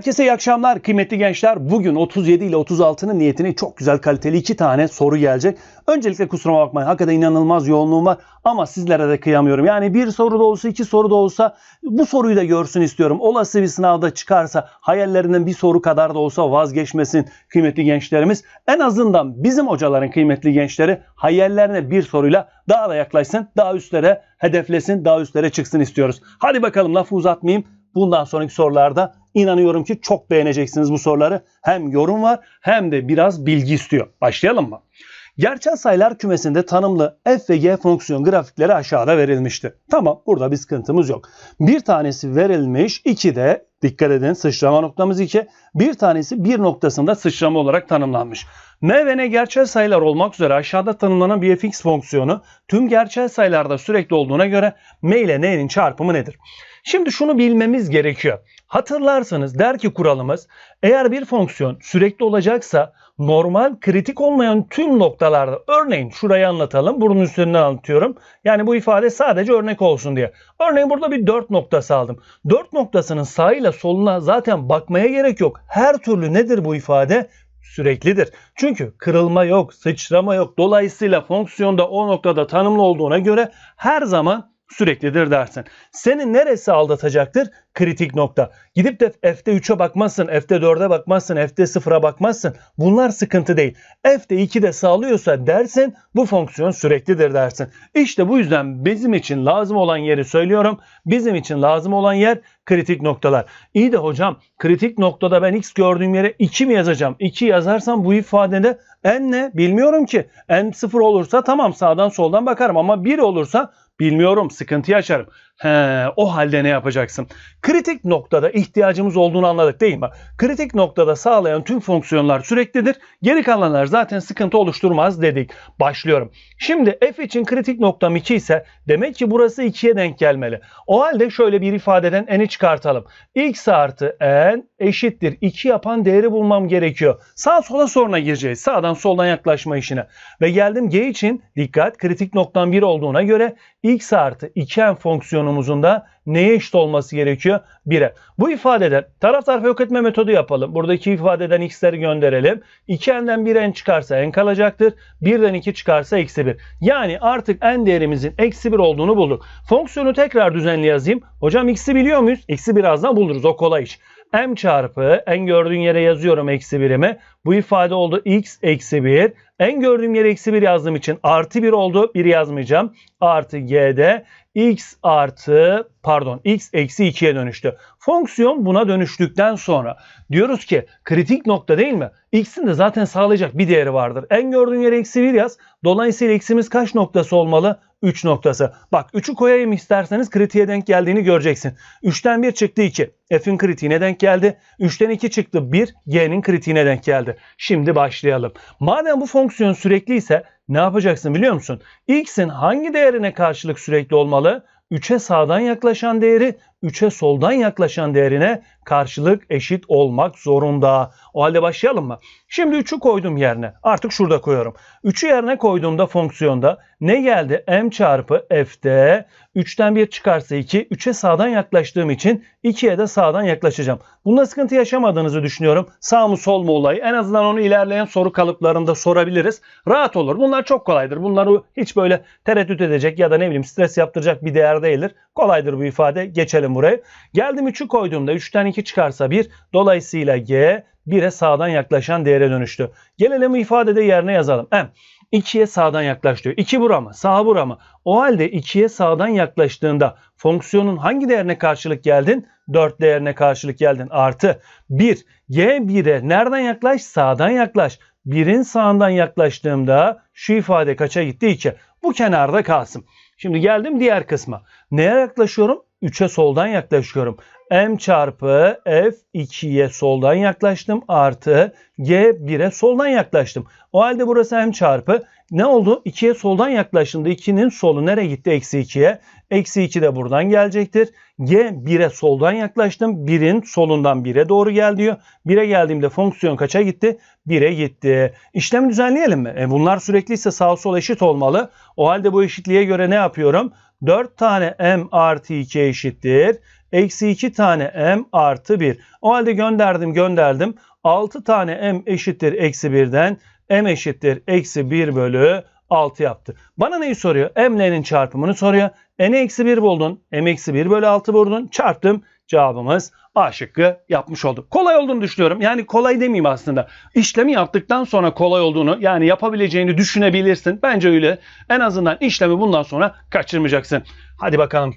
Herkese iyi akşamlar kıymetli gençler. Bugün 37 ile 36'nın niyetine çok güzel kaliteli iki tane soru gelecek. Öncelikle kusuruma bakmayın. Hakikaten inanılmaz yoğunluğum var ama sizlere de kıyamıyorum. Yani bir soru da olsa iki soru da olsa bu soruyu da görsün istiyorum. Olası bir sınavda çıkarsa hayallerinden bir soru kadar da olsa vazgeçmesin kıymetli gençlerimiz. En azından bizim hocaların kıymetli gençleri hayallerine bir soruyla daha da yaklaşsın. Daha üstlere hedeflesin, daha üstlere çıksın istiyoruz. Hadi bakalım lafı uzatmayayım. Bundan sonraki sorularda inanıyorum ki çok beğeneceksiniz bu soruları. Hem yorum var hem de biraz bilgi istiyor. Başlayalım mı? Gerçel sayılar kümesinde tanımlı f ve g fonksiyon grafikleri aşağıda verilmişti. Tamam burada bir sıkıntımız yok. Bir tanesi verilmiş, iki de dikkat edin sıçrama noktamız 2. Bir tanesi bir noktasında sıçrama olarak tanımlanmış. M ve N gerçel sayılar olmak üzere aşağıda tanımlanan bir fx fonksiyonu tüm gerçel sayılarda sürekli olduğuna göre M ile N'nin çarpımı nedir? Şimdi şunu bilmemiz gerekiyor. Hatırlarsanız der ki kuralımız eğer bir fonksiyon sürekli olacaksa normal kritik olmayan tüm noktalarda örneğin şurayı anlatalım bunun üstünden anlatıyorum. Yani bu ifade sadece örnek olsun diye. Örneğin burada bir 4 noktası aldım. 4 noktasının sağıyla soluna zaten bakmaya gerek yok. Her türlü nedir bu ifade? süreklidir. Çünkü kırılma yok, sıçrama yok. Dolayısıyla fonksiyonda o noktada tanımlı olduğuna göre her zaman süreklidir dersin. Seni neresi aldatacaktır? Kritik nokta. Gidip de F'de 3'e bakmazsın, F'de 4'e bakmazsın, F'de 0'a bakmazsın. Bunlar sıkıntı değil. F'de 2'de sağlıyorsa dersin bu fonksiyon süreklidir dersin. İşte bu yüzden bizim için lazım olan yeri söylüyorum. Bizim için lazım olan yer kritik noktalar. İyi de hocam kritik noktada ben x gördüğüm yere 2 mi yazacağım? 2 yazarsam bu ifadede n ne? Bilmiyorum ki. n 0 olursa tamam sağdan soldan bakarım ama 1 olursa Bilmiyorum sıkıntı yaşarım. He, o halde ne yapacaksın? Kritik noktada ihtiyacımız olduğunu anladık değil mi? Kritik noktada sağlayan tüm fonksiyonlar süreklidir. Geri kalanlar zaten sıkıntı oluşturmaz dedik. Başlıyorum. Şimdi f için kritik noktam 2 ise demek ki burası 2'ye denk gelmeli. O halde şöyle bir ifadeden n'i çıkartalım. x artı n eşittir 2 yapan değeri bulmam gerekiyor. Sağ sola sonra gireceğiz. Sağdan soldan yaklaşma işine. Ve geldim g için dikkat kritik noktam 1 olduğuna göre x artı 2n fonksiyonumuzun da neye eşit olması gerekiyor? 1'e. Bu ifadeden taraf tarafa yok etme metodu yapalım. Buradaki ifadeden x'leri gönderelim. 2n'den 1n çıkarsa n kalacaktır. 1'den 2 çıkarsa eksi 1. Yani artık n değerimizin eksi 1 olduğunu bulduk. Fonksiyonu tekrar düzenli yazayım. Hocam x'i biliyor muyuz? X'i birazdan buluruz. O kolay iş m çarpı n gördüğün yere yazıyorum eksi 1'imi. Bu ifade oldu x eksi 1. n gördüğüm yere eksi 1 yazdığım için artı 1 oldu. 1 yazmayacağım. Artı g'de x artı pardon x eksi 2'ye dönüştü. Fonksiyon buna dönüştükten sonra diyoruz ki kritik nokta değil mi? X'in de zaten sağlayacak bir değeri vardır. En gördüğün yere eksi 1 yaz. Dolayısıyla x'imiz kaç noktası olmalı? 3 noktası. Bak 3'ü koyayım isterseniz kritiğe denk geldiğini göreceksin. 3'ten 1 çıktı 2. F'in kritiğine denk geldi. 3'ten 2 çıktı 1. G'nin kritiğine denk geldi. Şimdi başlayalım. Madem bu fonksiyon sürekli ise ne yapacaksın biliyor musun? X'in hangi değerine karşılık sürekli olmalı? 3'e sağdan yaklaşan değeri 3'e soldan yaklaşan değerine karşılık eşit olmak zorunda. O halde başlayalım mı? Şimdi 3'ü koydum yerine. Artık şurada koyuyorum. 3'ü yerine koyduğumda fonksiyonda ne geldi? m çarpı f'de 3'ten 1 çıkarsa 2. 3'e sağdan yaklaştığım için 2'ye de sağdan yaklaşacağım. Bunda sıkıntı yaşamadığınızı düşünüyorum. Sağ mı sol mu olayı? En azından onu ilerleyen soru kalıplarında sorabiliriz. Rahat olur. Bunlar çok kolaydır. Bunları hiç böyle tereddüt edecek ya da ne bileyim stres yaptıracak bir değer değildir. Kolaydır bu ifade. Geçelim buraya. Geldim 3'ü koyduğumda 3'ten 2 çıkarsa 1. Dolayısıyla g 1'e sağdan yaklaşan değere dönüştü. Gelelim ifadede yerine yazalım. M 2'ye sağdan yaklaşıyor. 2 bura? Sağ bura mı? O halde 2'ye sağdan yaklaştığında fonksiyonun hangi değerine karşılık geldin? 4 değerine karşılık geldin. Artı 1. Y 1'e nereden yaklaş? Sağdan yaklaş. 1'in sağından yaklaştığımda şu ifade kaça gitti? 2. Bu kenarda kalsın. Şimdi geldim diğer kısma. Neye yaklaşıyorum? 3'e soldan yaklaşıyorum. M çarpı F 2'ye soldan yaklaştım artı G 1'e soldan yaklaştım. O halde burası M çarpı ne oldu? 2'ye soldan yaklaştığında 2'nin solu nereye gitti? Eksi 2'ye. Eksi 2 de buradan gelecektir. G 1'e soldan yaklaştım. 1'in solundan 1'e doğru gel diyor. 1'e geldiğimde fonksiyon kaça gitti? 1'e gitti. İşlemi düzenleyelim mi? E bunlar sürekli ise sağ sol eşit olmalı. O halde bu eşitliğe göre ne yapıyorum? 4 tane m artı 2 eşittir. eksi 2 tane m artı 1. O halde gönderdim gönderdim. 6 tane m eşittir eksi 1'den m eşittir eksi 1 bölü 6 yaptı. Bana neyi soruyor? m'lerin çarpımını soruyor. n eksi 1 buldun. m eksi 1 bölü 6 buldun. Çarptım. Cevabımız A şıkkı yapmış olduk. Kolay olduğunu düşünüyorum. Yani kolay demeyeyim aslında. İşlemi yaptıktan sonra kolay olduğunu yani yapabileceğini düşünebilirsin. Bence öyle. En azından işlemi bundan sonra kaçırmayacaksın. Hadi bakalım.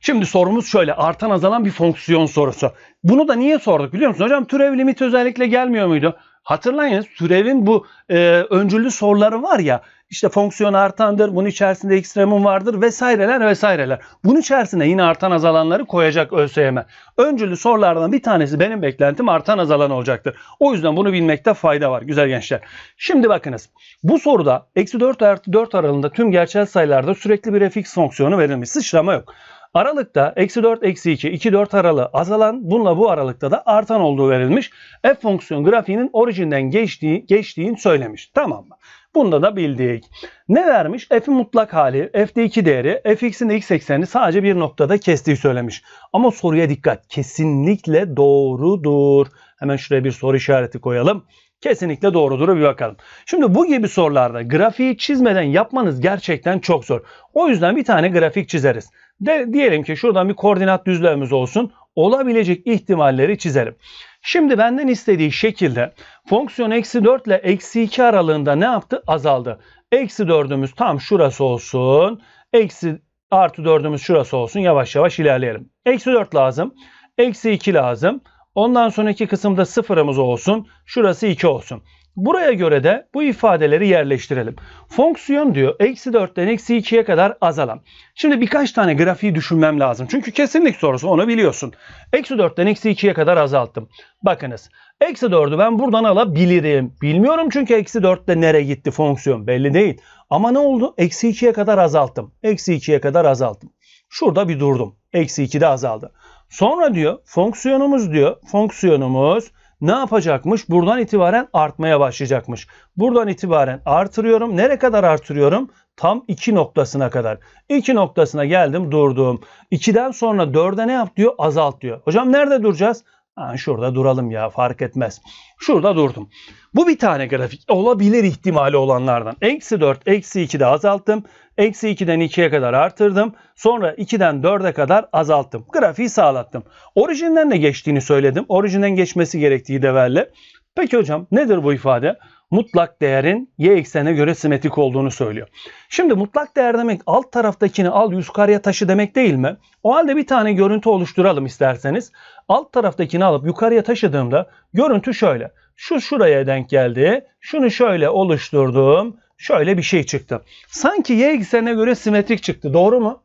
Şimdi sorumuz şöyle. Artan azalan bir fonksiyon sorusu. Bunu da niye sorduk biliyor musun? Hocam türev limit özellikle gelmiyor muydu? Hatırlayınız türevin bu e, öncüllü soruları var ya işte fonksiyon artandır, bunun içerisinde ekstremum vardır vesaireler vesaireler. Bunun içerisinde yine artan azalanları koyacak ÖSYM. Öncüllü sorulardan bir tanesi benim beklentim artan azalan olacaktır. O yüzden bunu bilmekte fayda var güzel gençler. Şimdi bakınız bu soruda eksi 4 artı 4 aralığında tüm gerçel sayılarda sürekli bir fx fonksiyonu verilmiş. Sıçrama yok. Aralıkta eksi 4, eksi 2, 2, 4 aralığı azalan bununla bu aralıkta da artan olduğu verilmiş. F fonksiyon grafiğinin orijinden geçtiği, geçtiğini söylemiş. Tamam mı? Bunda da bildik. Ne vermiş? F'in mutlak hali, f'de 2 değeri, fx'in de x eksenini sadece bir noktada kestiği söylemiş. Ama soruya dikkat. Kesinlikle doğrudur. Hemen şuraya bir soru işareti koyalım. Kesinlikle doğrudur bir bakalım. Şimdi bu gibi sorularda grafiği çizmeden yapmanız gerçekten çok zor. O yüzden bir tane grafik çizeriz. De, diyelim ki şuradan bir koordinat düzlemimiz olsun. Olabilecek ihtimalleri çizelim. Şimdi benden istediği şekilde fonksiyon eksi 4 ile eksi 2 aralığında ne yaptı? Azaldı. Eksi 4'ümüz tam şurası olsun. Eksi artı 4'ümüz şurası olsun. Yavaş yavaş ilerleyelim. Eksi 4 lazım. Eksi 2 lazım. Ondan sonraki kısımda sıfırımız olsun. Şurası 2 olsun. Buraya göre de bu ifadeleri yerleştirelim. Fonksiyon diyor eksi 4'ten eksi 2'ye kadar azalan. Şimdi birkaç tane grafiği düşünmem lazım. Çünkü kesinlik sorusu onu biliyorsun. Eksi 4'ten eksi 2'ye kadar azalttım. Bakınız eksi 4'ü ben buradan alabilirim. Bilmiyorum çünkü eksi 4'te nereye gitti fonksiyon belli değil. Ama ne oldu? Eksi 2'ye kadar azalttım. Eksi 2'ye kadar azalttım. Şurada bir durdum. Eksi 2'de azaldı. Sonra diyor fonksiyonumuz diyor fonksiyonumuz ne yapacakmış? Buradan itibaren artmaya başlayacakmış. Buradan itibaren artırıyorum. Nereye kadar artırıyorum? Tam 2 noktasına kadar. 2 noktasına geldim durdum. 2'den sonra 4'e ne yap diyor? Azalt diyor. Hocam nerede duracağız? Ha, şurada duralım ya fark etmez. Şurada durdum. Bu bir tane grafik olabilir ihtimali olanlardan. Eksi 4, eksi 2'de azalttım. Eksi 2'den 2'ye kadar artırdım. Sonra 2'den 4'e kadar azalttım. Grafiği sağlattım. Orijinden de geçtiğini söyledim. Orijinden geçmesi gerektiği de. Peki hocam nedir bu ifade? Mutlak değerin y eksenine göre simetrik olduğunu söylüyor. Şimdi mutlak değer demek alt taraftakini al yukarıya taşı demek değil mi? O halde bir tane görüntü oluşturalım isterseniz. Alt taraftakini alıp yukarıya taşıdığımda görüntü şöyle. Şu şuraya denk geldi. Şunu şöyle oluşturdum şöyle bir şey çıktı. Sanki y eksenine göre simetrik çıktı. Doğru mu?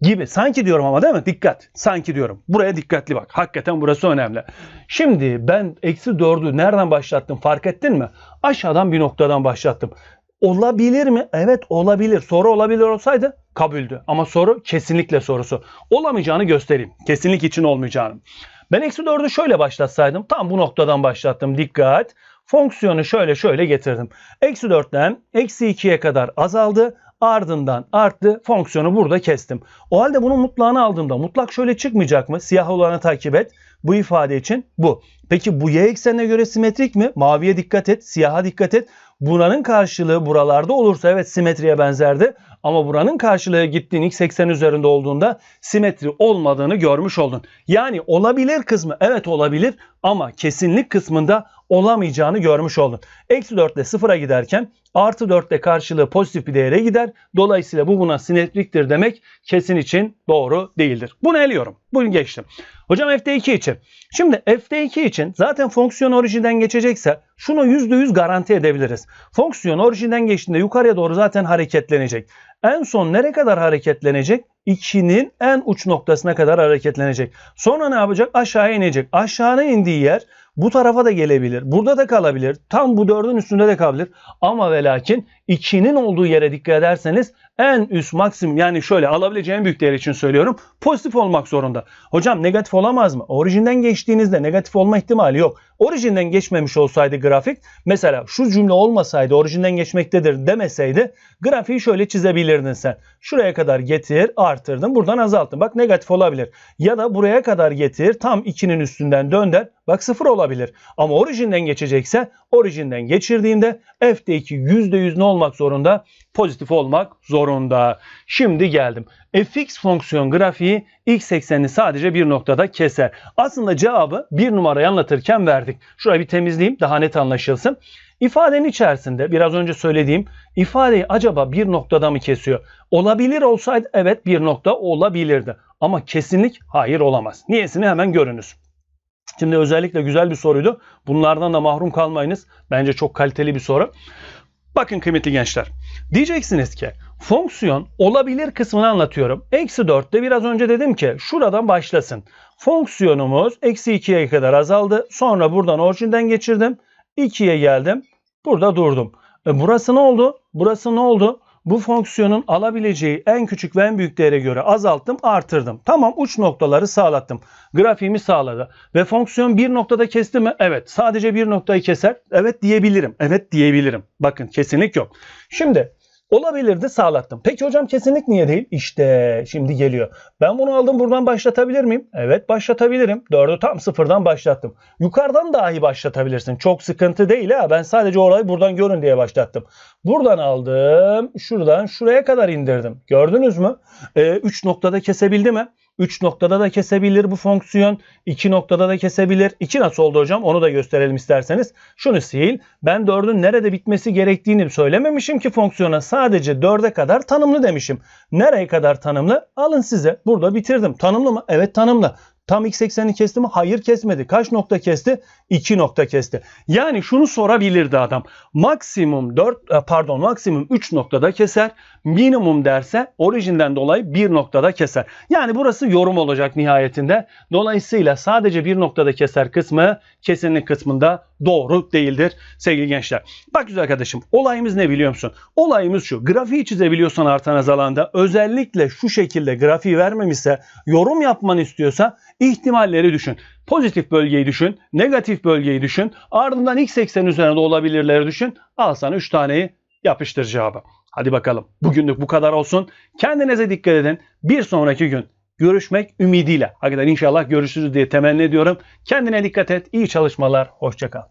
Gibi. Sanki diyorum ama değil mi? Dikkat. Sanki diyorum. Buraya dikkatli bak. Hakikaten burası önemli. Şimdi ben eksi 4'ü nereden başlattım fark ettin mi? Aşağıdan bir noktadan başlattım. Olabilir mi? Evet olabilir. Soru olabilir olsaydı kabuldü. Ama soru kesinlikle sorusu. Olamayacağını göstereyim. Kesinlik için olmayacağını. Ben eksi 4'ü şöyle başlatsaydım. Tam bu noktadan başlattım. Dikkat. Fonksiyonu şöyle şöyle getirdim. Eksi 4'ten eksi 2'ye kadar azaldı. Ardından arttı. Fonksiyonu burada kestim. O halde bunun mutlağını aldığımda mutlak şöyle çıkmayacak mı? Siyah olanı takip et. Bu ifade için bu. Peki bu y eksenine göre simetrik mi? Maviye dikkat et, siyaha dikkat et. Buranın karşılığı buralarda olursa evet simetriye benzerdi. Ama buranın karşılığı gittiğin x eksen üzerinde olduğunda simetri olmadığını görmüş oldun. Yani olabilir kısmı evet olabilir ama kesinlik kısmında olamayacağını görmüş oldun. Eksi 4 ile 0'a giderken artı 4 ile karşılığı pozitif bir değere gider. Dolayısıyla bu buna simetriktir demek kesin için doğru değildir. Bunu eliyorum. Bugün geçtim. Hocam f'de2 için. Şimdi f'de2 için zaten fonksiyon orijinden geçecekse şunu %100 garanti edebiliriz. Fonksiyon orijinden geçtiğinde yukarıya doğru zaten hareketlenecek. En son nereye kadar hareketlenecek? 2'nin en uç noktasına kadar hareketlenecek. Sonra ne yapacak? Aşağıya inecek. Aşağıya indiği yer bu tarafa da gelebilir. Burada da kalabilir. Tam bu 4'ün üstünde de kalabilir. Ama ve lakin 2'nin olduğu yere dikkat ederseniz en üst maksimum yani şöyle alabileceğim büyük değer için söylüyorum. Pozitif olmak zorunda. Hocam negatif olamaz mı? Orijinden geçtiğinizde negatif olma ihtimali yok. Orijinden geçmemiş olsaydı grafik mesela şu cümle olmasaydı orijinden geçmektedir demeseydi grafiği şöyle çizebilirdin sen. Şuraya kadar getir artırdın buradan azalttın. Bak negatif olabilir. Ya da buraya kadar getir tam 2'nin üstünden dönder. Bak sıfır olabilir. Ama orijinden geçecekse orijinden geçirdiğinde f'deki %100 ne olmak zorunda? Pozitif olmak zorunda. Şimdi geldim. fx fonksiyon grafiği x eksenini sadece bir noktada keser. Aslında cevabı bir numarayı anlatırken verdik. Şurayı bir temizleyeyim daha net anlaşılsın. İfadenin içerisinde biraz önce söylediğim ifadeyi acaba bir noktada mı kesiyor? Olabilir olsaydı evet bir nokta olabilirdi. Ama kesinlik hayır olamaz. Niyesini hemen görünüz. Şimdi özellikle güzel bir soruydu. Bunlardan da mahrum kalmayınız. Bence çok kaliteli bir soru. Bakın kıymetli gençler. Diyeceksiniz ki fonksiyon olabilir kısmını anlatıyorum. Eksi 4'te biraz önce dedim ki şuradan başlasın. Fonksiyonumuz eksi 2'ye kadar azaldı. Sonra buradan orijinden geçirdim. 2'ye geldim. Burada durdum. E burası ne oldu? Burası ne oldu? Bu fonksiyonun alabileceği en küçük ve en büyük değere göre azalttım, artırdım. Tamam uç noktaları sağlattım. Grafiğimi sağladı. Ve fonksiyon bir noktada kesti mi? Evet. Sadece bir noktayı keser. Evet diyebilirim. Evet diyebilirim. Bakın kesinlik yok. Şimdi Olabilirdi sağlattım. Peki hocam kesinlik niye değil? İşte şimdi geliyor. Ben bunu aldım buradan başlatabilir miyim? Evet başlatabilirim. 4'ü tam sıfırdan başlattım. Yukarıdan dahi başlatabilirsin. Çok sıkıntı değil ha. Ben sadece orayı buradan görün diye başlattım. Buradan aldım. Şuradan şuraya kadar indirdim. Gördünüz mü? 3 ee, noktada kesebildi mi? 3 noktada da kesebilir bu fonksiyon. 2 noktada da kesebilir. 2 nasıl oldu hocam? Onu da gösterelim isterseniz. Şunu sil. Ben 4'ün nerede bitmesi gerektiğini söylememişim ki fonksiyona. Sadece 4'e kadar tanımlı demişim. Nereye kadar tanımlı? Alın size. Burada bitirdim. Tanımlı mı? Evet tanımlı. Tam x eksenini kesti mi? Hayır kesmedi. Kaç nokta kesti? 2 nokta kesti. Yani şunu sorabilirdi adam. Maksimum 4 e, pardon maksimum 3 noktada keser. Minimum derse orijinden dolayı 1 noktada keser. Yani burası yorum olacak nihayetinde. Dolayısıyla sadece bir noktada keser kısmı kesinlik kısmında doğru değildir sevgili gençler. Bak güzel arkadaşım olayımız ne biliyor musun? Olayımız şu. Grafiği çizebiliyorsan artan azalanda özellikle şu şekilde grafiği vermemişse yorum yapmanı istiyorsa ihtimalleri düşün. Pozitif bölgeyi düşün, negatif bölgeyi düşün, ardından x eksen üzerinde olabilirleri düşün. Al sana 3 taneyi yapıştır cevabı. Hadi bakalım. Bugünlük bu kadar olsun. Kendinize dikkat edin. Bir sonraki gün görüşmek ümidiyle. Hakikaten inşallah görüşürüz diye temenni ediyorum. Kendine dikkat et. İyi çalışmalar. Hoşçakal.